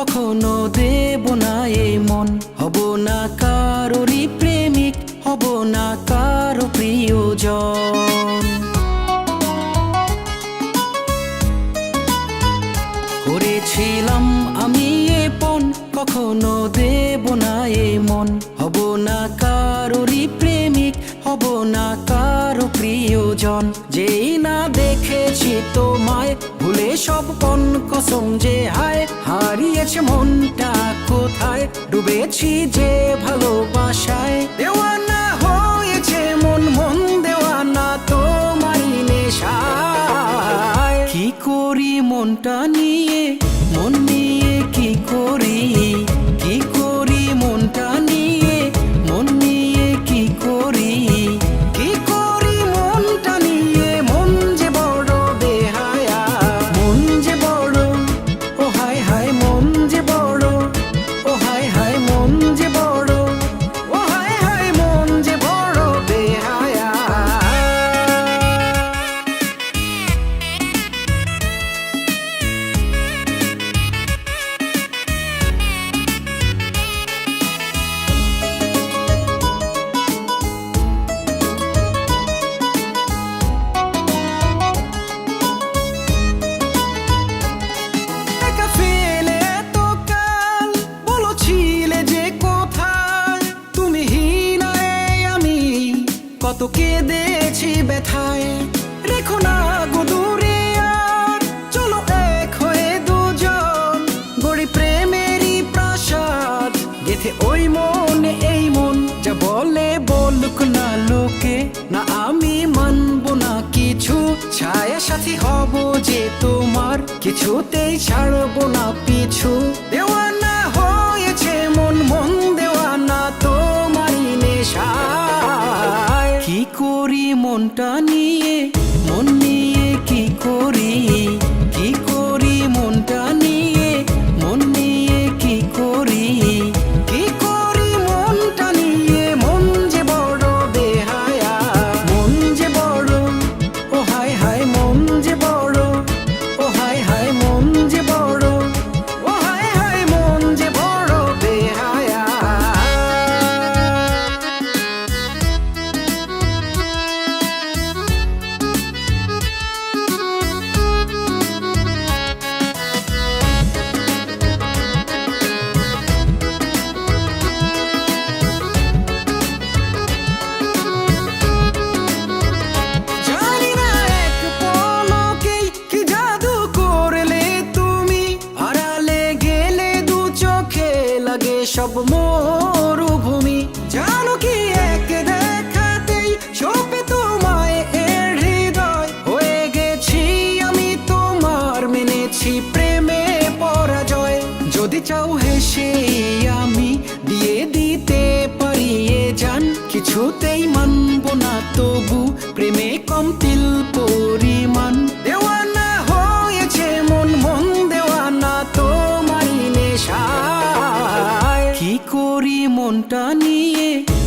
কখনো দেব না এ মন। হব না কারোরই প্রেমিক, হব না কারও প্রিয়জন। করেছিলাম আমি এ পণ, কখনো দেব না এ মন। হব না কারোরই প্রেমিক হব না কারও প্রিয়জন। যেই না দেখেছি তোমায়, ভুলে সব পণ কসম যে হায়, হারিয়েছে মনটা কোথায়? ডুবেছি যে ভালোবাসায়। দেওয়ানা হয়েছে মন মন দেওয়ানা তোমারই নেশায়। কি করি মনটা নিয়ে? কত কেঁদেছি ব্যথায়। রেখো না গো দূরে আর, চলো এক হয়ে দুজন। গড়ি প্রেমেরই প্রাসাদ, গেথে ওই মন, এই মন। যা বলে বলুক না লোকে, না আমি মানবো না কিছু। ছায়া সাথী হব যে তোমার, কিছুতেই ছাড়বো না পিছু। দেওয়ানা করি সব মরুভূমি। জানো কি এক দেখাতেই সপে তোমায় এর হৃদয়। হয়ে গেছি আমি তোমার মেনেছি প্রেমে পরাজয়। যদি চাও হেসে আমি দিয়ে দিতে পারিয়ে যান কিছুতেই মানব না তবু প্রেমে কম তিল মনটা